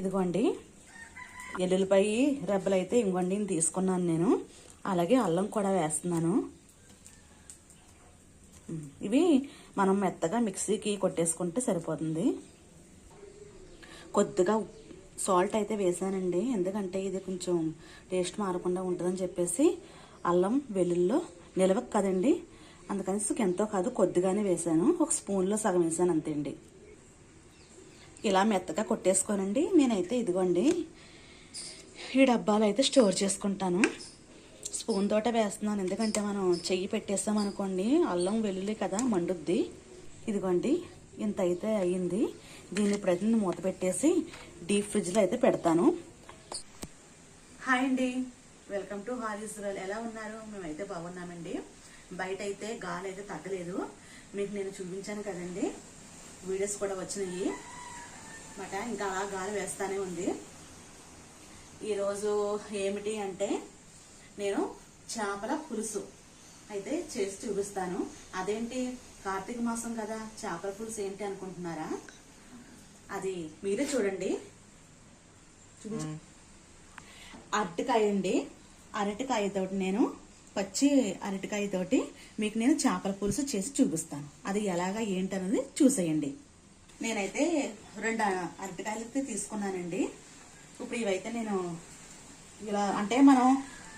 ఇదిగోండి. ఎల్లుల్లిపాయి రెబ్బలు అయితే ఇంకోండి తీసుకున్నాను నేను. అలాగే అల్లం కూడా వేస్తున్నాను. ఇవి మనం మెత్తగా మిక్సీకి కొట్టేసుకుంటే సరిపోతుంది. కొద్దిగా సాల్ట్ అయితే వేసానండి. ఎందుకంటే ఇది కొంచెం టేస్ట్ మారకుండా ఉంటుందని చెప్పేసి అల్లం వెల్లుల్లో నిలవక కదండి అందుకని ఎంతో కాదు కొద్దిగానే వేసాను. ఒక స్పూన్లో సగం వేసాను అంతే అండి. ఇలా మెత్తగా కొట్టేసుకోనండి. నేనైతే ఇదిగోండి ఈ డబ్బాలు అయితే స్టోర్ చేసుకుంటాను. స్పూన్ తోట వేస్తున్నాను. ఎందుకంటే మనం చెయ్యి పెట్టేస్తాం అనుకోండి అల్లం వెల్లుల్లి కదా మండుద్ది. ఇదిగోండి ఇంత అయితే అయ్యింది. దీన్ని ప్రతి మూత పెట్టేసి డీప్ ఫ్రిడ్జ్లో అయితే పెడతాను. హాయ్ అండి. వెల్కమ్ టు హాల్ ఇజ్రాయల్ ఎలా ఉన్నారు? మేమైతే బాగున్నామండి. బయట అయితే గాలి అయితే తగ్గలేదు. మీకు నేను చూపించాను కదండి. వీడియోస్ కూడా వచ్చినాయి. మాట ఇంకా అలా గాలి వేస్తానే ఉంది. ఈరోజు ఏమిటి అంటే నేను చేపల పులుసు అయితే చేసి చూపిస్తాను. అదేంటి? కార్తీక మాసం కదా చేపల పులుసు ఏంటి అనుకుంటున్నారా? అది మీరే చూడండి. చూపించు. అరటికాయ అండి. అరటికాయతోటి నేను పచ్చి అరటికాయతోటి మీకు నేను చేపల పులుసు చేసి చూపిస్తాను. అది ఎలాగా ఏంటన్నది చూసేయండి. నేనైతే రెండు అరటికాయలు అయితే తీసుకున్నానండి. ఇప్పుడు ఇవైతే నేను ఇలా అంటే మనం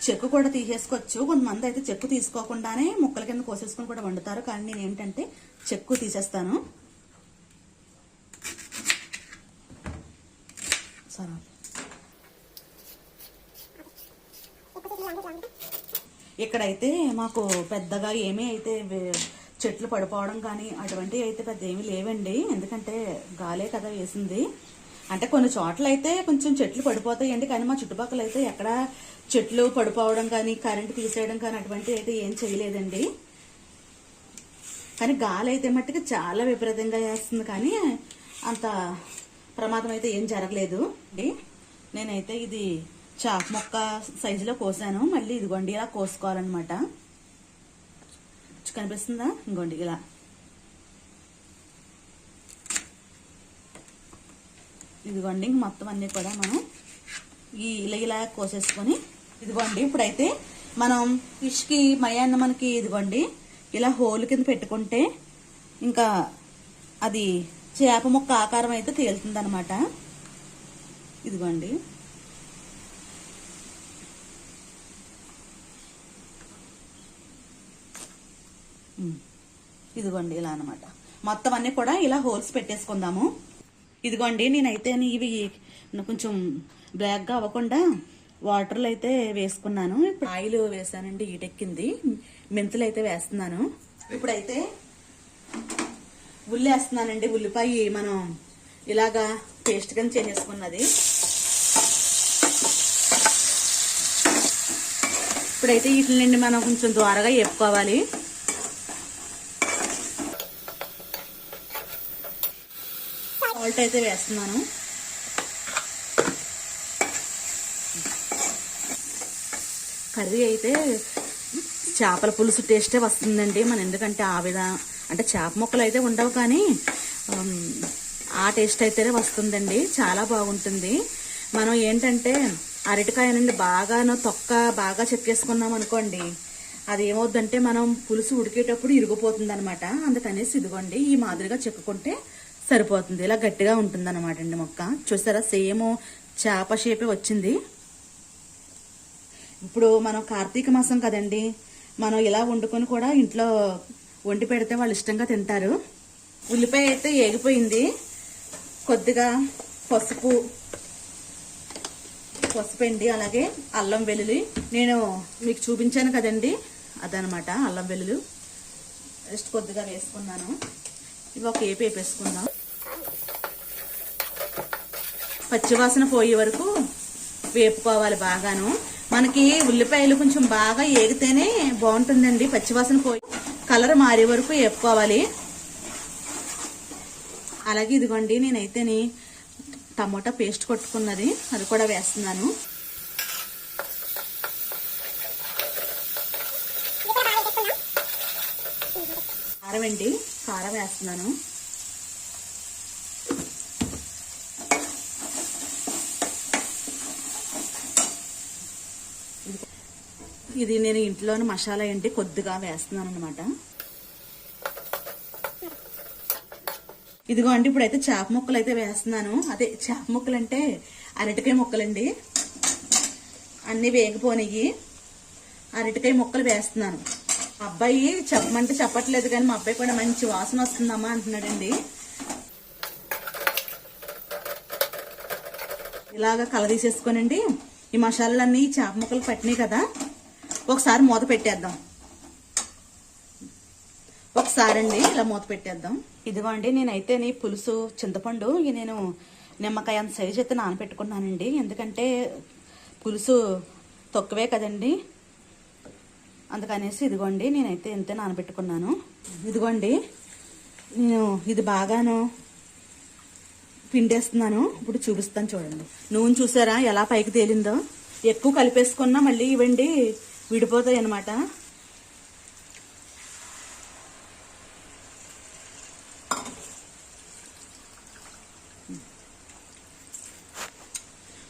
చెక్కు కూడా తీసేసుకోవచ్చు. కొంతమంది అయితే చెక్కు తీసుకోకుండానే ముక్కల కింద కోసేసుకొని కూడా వండుతారు. కానీ నేను ఏంటంటే చెక్కు తీసేస్తాను. సరే. ఇక్కడైతే మాకు పెద్దగా ఏమీ అయితే చెట్లు పడిపోవడం కానీ అటువంటివి అయితే పెద్ద ఏమీ లేవండి. ఎందుకంటే గాలే కదా వేసింది. అంటే కొన్ని చోట్ల అయితే కొంచెం చెట్లు పడిపోతాయండి. కానీ మా చుట్టుపక్కల అయితే ఎక్కడ చెట్లు పడిపోవడం కానీ కరెంటు తీసేయడం కానీ అటువంటివి అయితే ఏం చేయలేదండి. కానీ గాలి అయితే మట్టుకు చాలా విపరీతంగా వేస్తుంది. కానీ అంత ప్రమాదం అయితే ఏం జరగలేదు. అండి. నేనైతే ఇది చాకు మొక్క సైజులో కోసాను. మళ్ళీ ఇదిగోండి ఇలా కోసుకోవాలన్నమాట. కనిపిస్తుందా? ఇంకోండి ఇలా. ఇదిగోండి ఇంక మొత్తం అన్ని కూడా మనం ఈ ఇలా ఇలా కోసేసుకొని ఇదిగోండి ఇప్పుడైతే మనం ఫిష్కి మయాన్న మనకి ఇదిగోండి ఇలా హోల్ కింద పెట్టుకుంటే ఇంకా అది చేప ముక్క ఆకారం అయితే తేలుతుంది అనమాట ఇదిగోండి. ఇదిగోండి ఇలా అనమాట మొత్తం అన్ని కూడా ఇలా హోల్స్ పెట్టేసుకుందాము. ఇదిగోండి నేనైతే ఇవి కొంచెం బ్లాక్గా అవ్వకుండా వాటర్లు అయితే వేసుకున్నాను. ఇప్పుడు ఆయిల్ వేసానండి ఈటెక్కింది మెంతులు అయితే వేస్తున్నాను. ఇప్పుడైతే ఉల్లి వేస్తున్నానండి ఉల్లిపాయ మనం ఇలాగా పేస్ట్ కింద చేసేసుకున్నది. ఇప్పుడైతే వీటి నుండి మనం కొంచెం ద్వారగా వేపుకోవాలి. సాల్ట్ అయితే వేస్తున్నాను. కర్రీ అయితే చేపల పులుసు టేస్టే వస్తుందండి. మన ఎందుకంటే ఆ విధా అంటే చేప ముక్కలు అయితే ఉండవు కానీ ఆ టేస్ట్ అయితేనే వస్తుందండి. చాలా బాగుంటుంది. మనం ఏంటంటే అరటికాయ నుండి బాగాను తొక్క బాగా చెక్కేసుకున్నాం అనుకోండి అది ఏమవుద్దంటే మనం పులుసు ఉడికేటప్పుడు ఇరిగిపోతుంది అనమాట అందుకనేసి ఇదిగోండి ఈ మాదిరిగా చెక్కుకుంటే సరిపోతుంది. ఇలా గట్టిగా ఉంటుంది అనమాట అండి మొక్క. చూసారా? సేమ్ చేప షేపే వచ్చింది. ఇప్పుడు మనం కార్తీక మాసం కదండి మనం ఇలా వండుకొని కూడా ఇంట్లో వండి పెడితే వాళ్ళు ఇష్టంగా తింటారు. ఉల్లిపాయ అయితే ఏగిపోయింది. కొద్దిగా పసుపు పసుపు అండి అలాగే అల్లం వెల్లుల్లి. నేను మీకు చూపించాను కదండి. అదనమాట అల్లం వెల్లుల్లి. జస్ట్ కొద్దిగా వేసుకున్నాను. ఇవి ఒక ఏపు వేపేసుకుందాం. పచ్చివాసన పోయే వరకు వేపుకోవాలి బాగాను. మనకి ఉల్లిపాయలు కొంచెం బాగా ఏగితేనే బాగుంటుందండి పచ్చివాసన పోయి. కలర్ మారే వరకు వేపుకోవాలి. అలాగే ఇదిగోండి నేనైతేని టమోటా పేస్ట్ కొట్టుకున్నది అది కూడా వేస్తున్నాను. కారం అండి. కారం వేస్తున్నాను ఇది నేను ఇంట్లోని మసాలా ఏంటి కొద్దిగా వేస్తున్నాను అనమాట ఇదిగో అండి ఇప్పుడైతే చేప ముక్కలు అయితే వేస్తున్నాను. అదే చేప ముక్కలు అంటే అరటికాయ ముక్కలండి. అన్నీ వేగిపోయినాయి అరటికాయ ముక్కలు వేస్తున్నాను. అబ్బాయి చెప్పమంటే చెప్పట్లేదు కానీ మా అబ్బాయి కూడా మంచి వాసన వస్తుందమ్మా అంటున్నాడండి. ఇలాగ కలదీసేసుకోనండి ఈ మసాలాలన్నీ చేప ముక్కలు పట్టినాయి కదా. ఒకసారి మూత పెట్టేద్దాం. ఒకసారి అండి ఇలా మూత పెట్టేద్దాం. ఇదిగో అండి నేనైతే నీ పులుసు చింతపండు నేను నిమ్మకాయ అంత సైజ్ అయితే నానబెట్టుకున్నానండి ఎందుకంటే పులుసు తక్కువే కదండి. అందుకనేసి ఇదిగోండి నేనైతే ఇంతే నానబెట్టుకున్నాను. ఇదిగోండి నేను ఇది బాగాను పిండేస్తున్నాను. ఇప్పుడు చూపిస్తాను చూడండి. నూనె చూసారా ఎలా పైకి తేలిందో? ఎక్కువ కలిపేసుకున్నా మళ్ళీ ఇవ్వండి విడిపోతాయి అన్నమాట.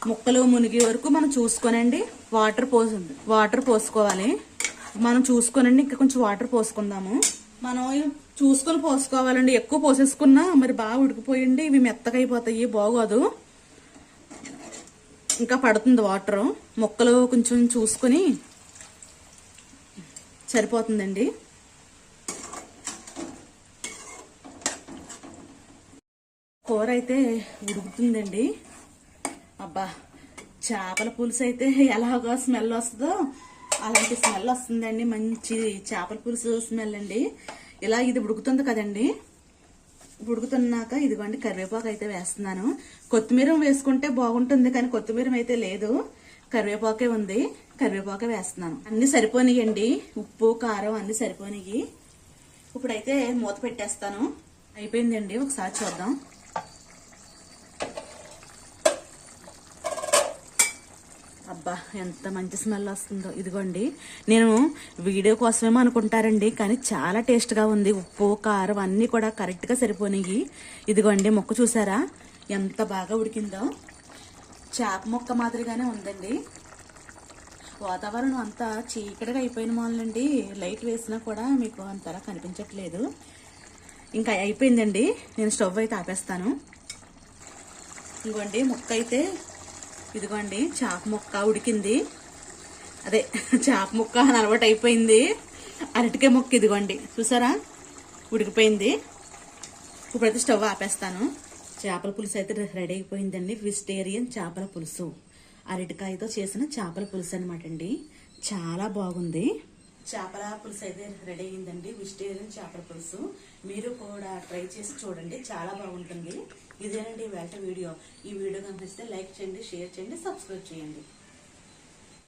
ముక్కలు మునిగే వరకు మనం చూసుకోనండి. వాటర్ పోసు వాటర్ పోసుకోవాలి. మనం చూసుకోనండి ఇంకా కొంచెం వాటర్ పోసుకుందాము. మనం చూసుకొని పోసుకోవాలండి. ఎక్కువ పోసేసుకున్నా మరి బాగా ఉడికిపోయింది. ఇవి మెత్తగా అయిపోతాయి బాగోదు. ఇంకా పడుతుంది వాటర్. ముక్కలు కొంచెం చూసుకొని సరిపోతుందండి. కూర అయితే ఉడుకుతుందండి. అబ్బా చేపల పులుసు అయితే ఎలాగో స్మెల్ వస్తుందో. అలాంటి స్మెల్ వస్తుందండి. మంచి చేపల పులుసు స్మెల్ అండి. ఇలా ఇది ఉడుకుతుంది కదండి. ఉడుకుతున్నాక ఇదిగోండి కరివేపాకు అయితే వేస్తున్నాను. కొత్తిమీర వేసుకుంటే బాగుంటుంది కానీ కొత్తిమీర అయితే లేదు. కరివేపాకే ఉంది. కరివేపాకే వేస్తున్నాను. అన్ని సరిపోనియండి. ఉప్పు కారం అన్ని సరిపోనియి. ఇప్పుడైతే మూత పెట్టేస్తాను. అయిపోయిందండి. ఒకసారి చూద్దాం. అబ్బా ఎంత మంచి స్మెల్ వస్తుందో. ఇదిగోండి నేను వీడియో కోసమేమో అనుకుంటారండి కానీ చాలా టేస్ట్గా ఉంది. ఉప్పు కారం అన్నీ కూడా కరెక్ట్గా సరిపోయినాయి ఇదిగోండి మొక్క చూసారా? ఎంత బాగా ఉడికిందో. చేప మొక్క మాదిరిగానే ఉందండి. వాతావరణం అంతా చీకటిగా అయిపోయిన వాళ్ళండి. లైట్ వేసినా కూడా మీకు అంతలా కనిపించట్లేదు. ఇంకా అయిపోయిందండి. నేను స్టవ్ అయితే ఆపేస్తాను. ఇదిగోండి ముక్క అయితే ఇదిగోండి చేప ముక్క ఉడికింది. అదే చేప ముక్క అని అలవాటు అయిపోయింది. అరటికాయ ముక్క ఇదిగోండి చూసారా? ఉడికిపోయింది. ఇప్పుడైతే స్టవ్ ఆపేస్తాను. చేపల పులుసు అయితే రెడీ అయిపోయిందండి. వెజిటేరియన్ చేపల పులుసు. అరటికాయతో చేసిన చేపల పులుసు అనమాట అండి. చాలా బాగుంది. చేపల పులుసు అయితే రెడీ అయిందండి. వెజిటేరియన్ చేపల పులుసు. మీరు కూడా ట్రై చేసి చూడండి. చాలా బాగుంటుంది. ఇదేనండి వేట వీడియో. ఈ వీడియో కనిపిస్తే లైక్ చేయండి షేర్ చేయండి సబ్స్క్రైబ్ చేయండి.